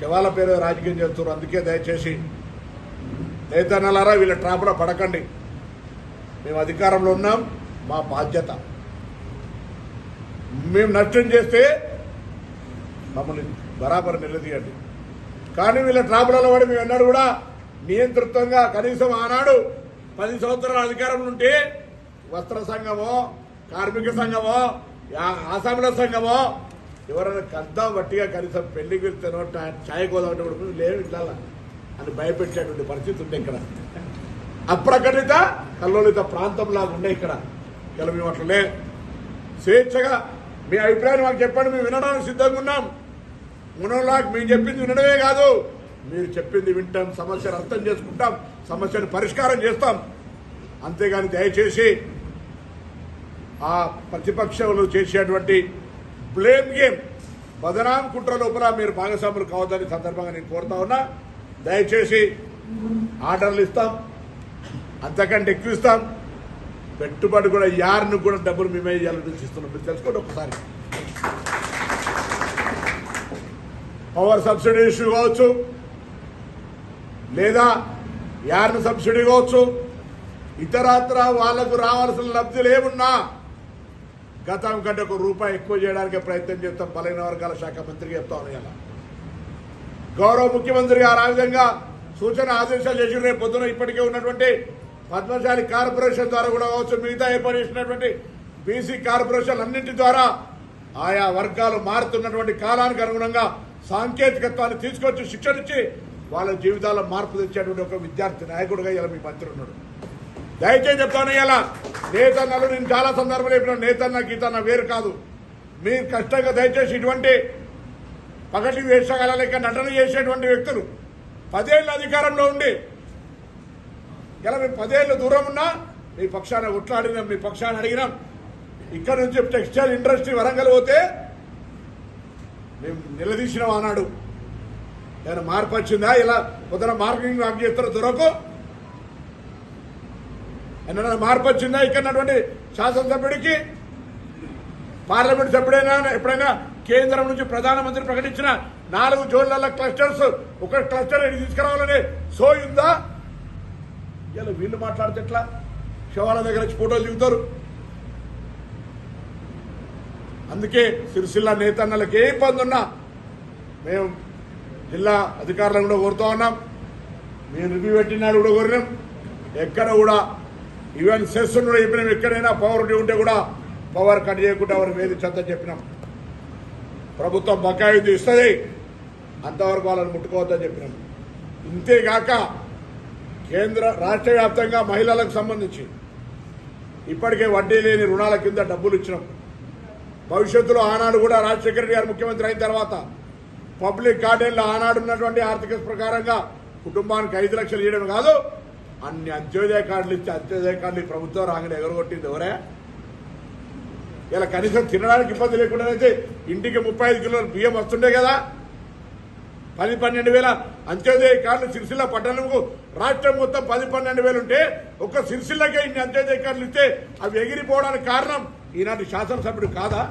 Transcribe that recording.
శవాల పేరు రాజకీయం చేస్తున్నారు. అందుకే దయచేసి నేతన్నలారా వీళ్ళ ట్రాప్లో పడకండి. మేము అధికారంలో ఉన్నాం. మా బాధ్యత. మేము నష్టం చేస్తే మమ్మల్ని బరాబర్ నిలదీయండి. కానీ వీళ్ళ ట్రాపులలో పడి మేము ఎన్నడూ కూడా నియంతృత్వంగా కనీసం ఆనాడు పది సంవత్సరాల అధికారం ఉంటే వస్త్ర సంఘమో కార్మిక సంఘమో యా- ఆసాముల సంఘమో ఎవరైనా కద్దాం మట్టిగా కనీసం పెళ్ళికి వెళ్తేనో ఛాయ్ కోదామంటే కూడా లేవు ఇట్లా అని భయపెట్టేటువంటి పరిస్థితి ఉండే ఇక్కడ. అప్రకటిత కల్లోలిత ప్రాంతంలాగా ఉండే ఇక్కడ. ఇలా మేము అట్లనే స్వేచ్ఛగా మీ అభిప్రాయం మాకు చెప్పండి మేము వినడానికి సిద్ధంగా ఉన్నాం. మునోలాగ్ మేము చెప్పింది వినడమే కాదు. మీరు చెప్పింది వింటాం సమస్యను అర్థం చేసుకుంటాం సమస్యను పరిష్కారం చేస్తాం. అంతేగాని దయచేసి ఆ ప్రతిపక్షంలో చేసేటువంటి బ్లేమ్ గేమ్ బదనాం కుట్ర లోపల మీరు భాగస్వాములు కావద్దని సందర్భంగా నేను కోరుతా ఉన్నా. దయచేసి ఆర్డర్లు ఇస్తాం అంతకంటే ఎక్కువ ఇస్తాం. పెట్టుబడి కూడా యారిని కూడా డబ్బులు మేమే ఇవ్వాలని ఇస్తున్నాం మీరు తెలుసుకోండి ఒకసారి. పవర్ సబ్సిడీ ఇష్యూ కావచ్చు లేదా యార్న్ సబ్సిడీ కావచ్చు ఇతరత్ర వాళ్ళకు రావాల్సిన లబ్ధులు ఏమున్నా గతం కంటే ఒక రూపాయి ఎక్కువ చేయడానికి ప్రయత్నం చేస్తాం. బలైన వర్గాల శాఖ మంత్రికి చెప్తాను ఉన్నాను గౌరవ ముఖ్యమంత్రి గారు ఆ విధంగా సూచన ఆదేశాలు చేసి రేపు పొద్దున ఇప్పటికే ఉన్నటువంటి పద్మశాలి కార్పొరేషన్ ద్వారా కూడా కావచ్చు మిగతా ఏర్పాటు చేసినటువంటి బీసీ కార్పొరేషన్ అన్నింటి ద్వారా ఆయా వర్గాలు మారుతున్నటువంటి కాలానికి అనుగుణంగా సాంకేతికత్వాన్ని తీసుకొచ్చి శిక్షణ ఇచ్చి వాళ్ళ జీవితాల్లో మార్పు తెచ్చేటువంటి ఒక విద్యార్థి నాయకుడుగా ఇలా మీ మంత్రి ఉన్నాడు. దయచేసి చెప్తాను ఇలా నేతన్నలు నేను చాలా సందర్భాలు చెప్పిన నేతన్న గీతన్న వేరు కాదు. మీరు కష్టంగా దయచేసి ఇటువంటి పగటి వేషగాల లెక్క నటన చేసేటువంటి వ్యక్తులు పదేళ్ళ అధికారంలో ఉండి ఇలా మేము పదేళ్ళు దూరం ఉన్నా మీ పక్షాన ఉట్లాడినాం మీ పక్షాన్ని అడిగినాం. ఇక్కడ నుంచి టెక్స్టైల్ ఇండస్ట్రీ వరంగల్ పోతే మేము నిలదీసినాం అన్నాడు ఏమైనా మార్పు వచ్చిందా? ఇలా పొద్దున మార్కెటింగ్ వాక్ చేస్తారో? దొరకు ఏమైనా మార్పు వచ్చిందా? ఇక్కడ శాసనసభ్యుడికి పార్లమెంట్ సభ్యుడైనా ఎప్పుడైనా కేంద్రం నుంచి ప్రధానమంత్రి ప్రకటించిన నాలుగు జోన్ల క్లస్టర్స్ ఒక క్లస్టర్ తీసుకురావాలని సోయిందా? ఇలా వీళ్ళు మాట్లాడితే ఎట్లా? శివాల దగ్గర వచ్చి ఫోటోలు దిగుతారు. అందుకే సిరిసిల్ల నేతన్నలకు ఏ ఇబ్బంది ఉన్నా మేము జిల్లా అధికారులను కూడా కోరుతా ఉన్నాం. మేము రివ్యూ పెట్టినాడు కూడా కోరినాం. ఎక్కడ కూడా ఈవెన్ సెస్ కూడా చెప్పినాం ఎక్కడైనా పవర్ డ్యూ ఉంటే కూడా పవర్ కట్ చేయకుండా వారు వేధించద్దని చెప్పినాం. ప్రభుత్వం బకాయి ఇస్తుంది అంతవరకు వాళ్ళని ముట్టుకోవద్దని చెప్పినాం. ఇంతేగాక కేంద్ర రాష్ట్ర వ్యాప్తంగా మహిళలకు సంబంధించి ఇప్పటికే వడ్డీ లేని రుణాల కింద డబ్బులు ఇచ్చినాం. భవిష్యత్తులో ఆనాడు కూడా రాజశేఖర గారు ముఖ్యమంత్రి అయిన తర్వాత పబ్లిక్ గార్డెన్లో ఆనాడు ఉన్నటువంటి ఆర్థిక ప్రకారంగా కుటుంబానికి ఐదు లక్షలు ఇవ్వడం కాదు అన్ని అంత్యోదయ కార్డులు ఇచ్చి అంత్యోదయ కార్డులు ఈ ప్రభుత్వం రాగానే ఎగరగొట్టింది. ఎవరే? ఇలా కనీసం తినడానికి ఇబ్బంది లేకుండా అయితే ఇంటికి ముప్పై ఐదు కిలోల బియ్యం వస్తుండే కదా. పది పన్నెండు వేల అంత్యోదయ కార్డులు సిరిసిల్ల పట్టణంకు రాష్ట్రం మొత్తం పది పన్నెండు వేలు ఉంటే ఒక్క సిరిసిల్లకే ఇన్ని అంత్యోదయ కార్డులు ఇస్తే అవి ఎగిరిపోవడానికి కారణం ఈనాటి శాసనసభ్యుడు కాదా?